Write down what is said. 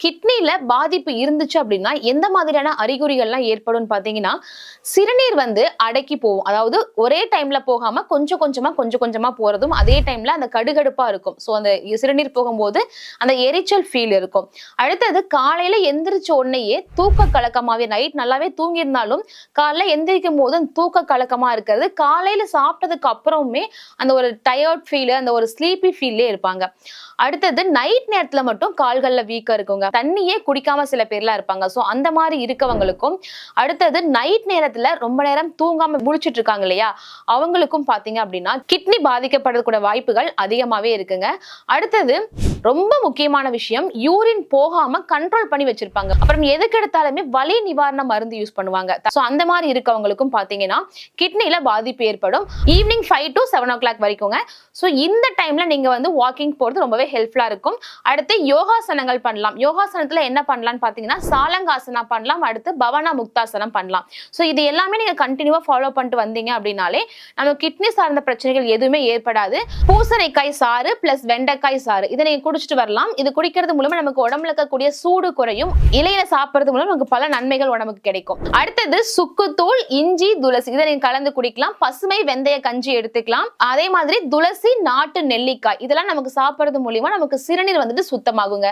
கிட்னில பாதிப்பு இருந்துச்சு அப்படின்னா எந்த மாதிரியான அறிகுறிகள்லாம் ஏற்படும் பாத்தீங்கன்னா சிறுநீர் வந்து அடக்கி போகும். அதாவது ஒரே டைம்ல போகாம கொஞ்சம் கொஞ்சமா கொஞ்சம் கொஞ்சமா போறதும் அதே டைம்ல அந்த கடுகடுப்பா இருக்கும். ஸோ அந்த சிறுநீர் போகும்போது அந்த எரிச்சல் ஃபீல் இருக்கும். அடுத்தது காலையில எந்திரிச்ச உடனேயே தூக்க கலக்கமாவே நைட் நல்லாவே தூங்கியிருந்தாலும் காலைல எந்திரிக்கும் போது அந்த தூக்க கலக்கமா இருக்கிறது. காலையில சாப்பிட்டதுக்கு அப்புறமே அந்த ஒரு டயர்ட் ஃபீல் அந்த ஒரு ஸ்லீப்பி ஃபீல்லே இருப்பாங்க. அடுத்தது நைட் நேரத்துல மட்டும் கால்கள்ல வீக்கம் இருக்குங்க தண்ணியே குடிக்காம சில பேர்லாம் இருப்பாங்க. சோ அந்த மாதிரி இருக்கவங்களுக்கும் அடுத்தது நைட் நேரத்துல ரொம்ப நேரம் தூங்காம முழிச்சிட்டு இருக்காங்க இல்லையா? அவங்களுக்கும் பாத்தீங்க அப்படின்னா கிட்னி பாதிக்கப்படுறதுக்கூட வாய்ப்புகள் அதிகமாவே இருக்குங்க. அடுத்தது ரொம்ப முக்கியமான விஷயம் யூரின் போகாம கண்ட்ரோல் பண்ணி வச்சிருப்பாங்க. அப்புறம் எதுக்கு எடுத்தாலுமே வலி நிவாரண மருந்து யூஸ் பண்ணுவாங்க. சோ அந்த மாதிரி இருக்கவங்களுக்கும் பாத்தீங்கன்னா கிட்னில பாதிப்பு ஏற்படும். Evening five to seven o'clock வரைக்குங்க. So இந்த டைம்ல நீங்க வந்து வாக்கிங் போறது ரொம்பவே ஹெல்ப்ஃபுல்லா இருக்கும். அடுத்து யோகாசனங்கள் பண்ணலாம். யோகாசனத்துல என்ன பண்ணலாம்னு பாத்தீங்கன்னா சாலங்காசனா பண்ணலாம் அடுத்து பவனா முக்தாசனம் பண்ணலாம். ஸோ இது எல்லாமே நீங்க கண்டினியூவா ஃபாலோ பண்ணிட்டு வந்தீங்க அப்படின்னாலே நம்ம கிட்னி சார்ந்த பிரச்சனைகள் எதுவுமே ஏற்படாது. பூசணிக்காய் சாறு பிளஸ் வெண்டைக்காய் சாறு இதை நீங்க குடிச்சிட்டு வரலாம். இது குடிக்கிறது மூலமா நமக்கு உடம்புல இருக்கக்கூடிய சூடு குறையும். இலையில சாப்பிடுறது மூலம் நமக்கு பல நன்மைகள் உடம்புக்கு கிடைக்கும். அடுத்தது சுக்குத்தூள் இஞ்சி துளசி இதை நீங்க கலந்து குடிக்கலாம். பசுமை வெந்தய கஞ்சி எடுத்துக்கலாம். அதே மாதிரி துளசி நாட்டு நெல்லிக்காய் இதெல்லாம் நமக்கு சாப்பிடுறது மூலியமா நமக்கு சிறுநீர் வந்துட்டு சுத்தமாகுங்க.